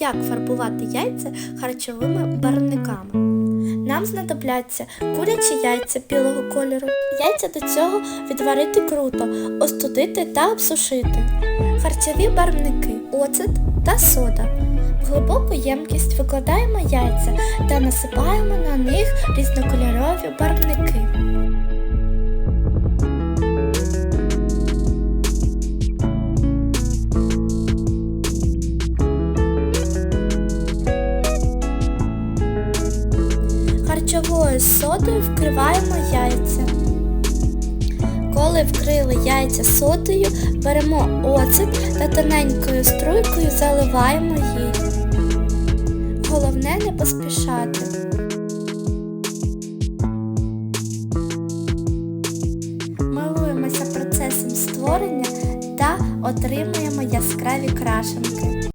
як фарбувати яйця харчовими барвниками. Нам знадобляться курячі яйця білого кольору. Яйця до цього відварити круто, остудити та обсушити. Харчові барвники, оцет та сода. В глибоку ємкість викладаємо яйця та насипаємо на них різнокольорові барвники. Харчовою содою вкриваємо яйця. Коли вкрили яйця содою, беремо оцет та тоненькою струйкою заливаємо їх. Головне не поспішати. Милуємося процесом створення та отримуємо яскраві крашенки.